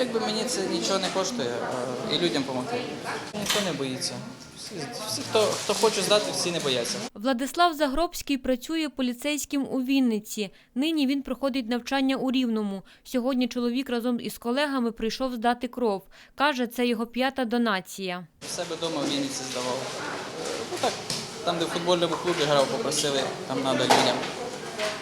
якби мені це нічого не коштує, і людям допомогти. Ніхто не боїться. Всі, всі хто, хто хоче здати, всі не бояться. Владислав Загробський працює поліцейським у Вінниці. Нині він проходить навчання у Рівному. Сьогодні чоловік разом із колегами прийшов здати кров. Каже, це його п'ята донація. Себе вдома в Вінниці здавав. Е, Ну так, там, де в футбольному клубі грав, попросили, там треба людям.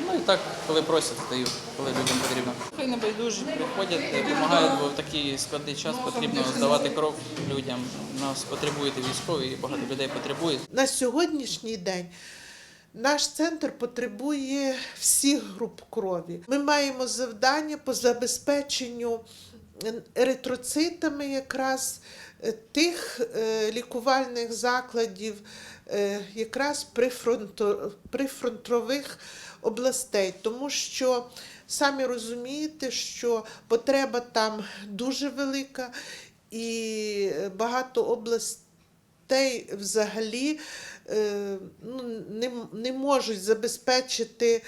Ну і так, коли просять, даю, коли людям потрібно. Хай не приходять, допомагають, бо в такий складний час потрібно здавати кров людям. Нас потребують військові, і багато людей потребують. На сьогоднішній день наш центр потребує всіх груп крові. Ми маємо завдання по забезпеченню еритроцитами якраз е, тих е, лікувальних закладів, е, якраз прифронто- прифронтових областей, тому що самі розумієте, що потреба там дуже велика і багато областей взагалі ну, не, не можуть забезпечити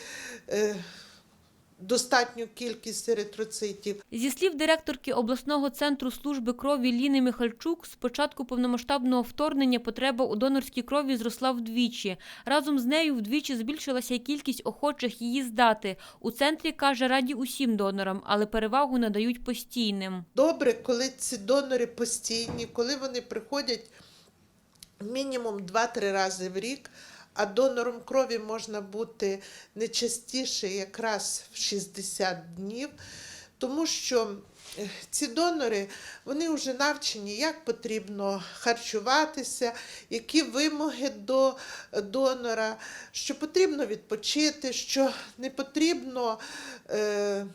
достатню кількість еритроцитів. Зі слів директорки обласного центру служби крові Ліни Михальчук, з початку повномасштабного вторгнення потреба у донорській крові зросла вдвічі. Разом з нею вдвічі збільшилася й кількість охочих її здати. У центрі каже раді усім донорам, але перевагу надають постійним. Добре, коли ці донори постійні, коли вони приходять мінімум 2-3 рази в рік, а донором крові можна бути не частіше якраз в 60 днів, тому що е, ці донори вони вже навчені, як потрібно харчуватися, які вимоги до донора, що потрібно відпочити, що не потрібно е,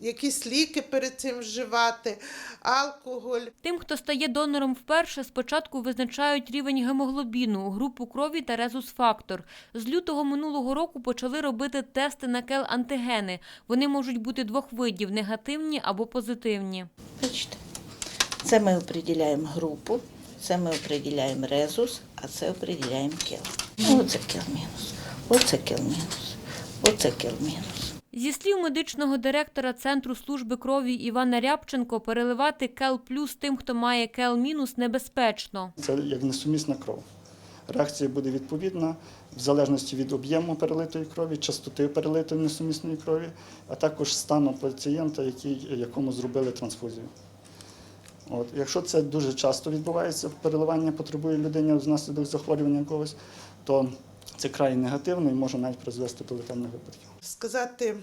якісь ліки перед цим вживати, алкоголь. Тим, хто стає донором вперше, спочатку визначають рівень гемоглобіну, групу крові та резус-фактор. З лютого минулого року почали робити тести на кел-антигени. Вони можуть бути двох видів – негативні або позитивні. Бачите, це ми определяємо групу, це ми определяємо резус, а це определяємо кіл. Ну, Оце кіл мінус, оце кіл мінус, оце кіл мінус. Зі слів медичного директора Центру служби крові Івана Рябченко, переливати кел плюс тим, хто має кел мінус, небезпечно. Це як несумісна кров. Реакція буде відповідна в залежності від об'єму перелитої крові, частоти перелитої несумісної крові, а також стану пацієнта, який, якому зробили трансфузію. От. Якщо це дуже часто відбувається, переливання потребує людині внаслідок захворювання якогось, то це край негативно і може навіть призвести до летальних випадків. Сказати,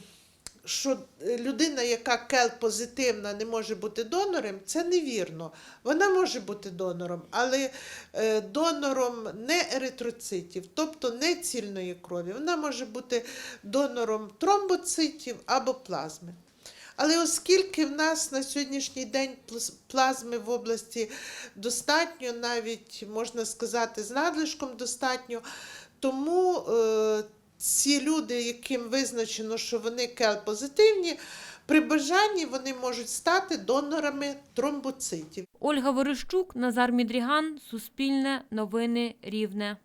що е, людина, яка кел позитивна, не може бути донором, це невірно. Вона може бути донором, але е, донором не еритроцитів, тобто не цільної крові. Вона може бути донором тромбоцитів або плазми. Але оскільки в нас на сьогоднішній день плазми в області достатньо, навіть можна сказати, з надлишком достатньо, тому е, ці люди, яким визначено, що вони кел-позитивні, при бажанні вони можуть стати донорами тромбоцитів. Ольга Ворищук, Назар Мідріган, Суспільне, Новини Рівне.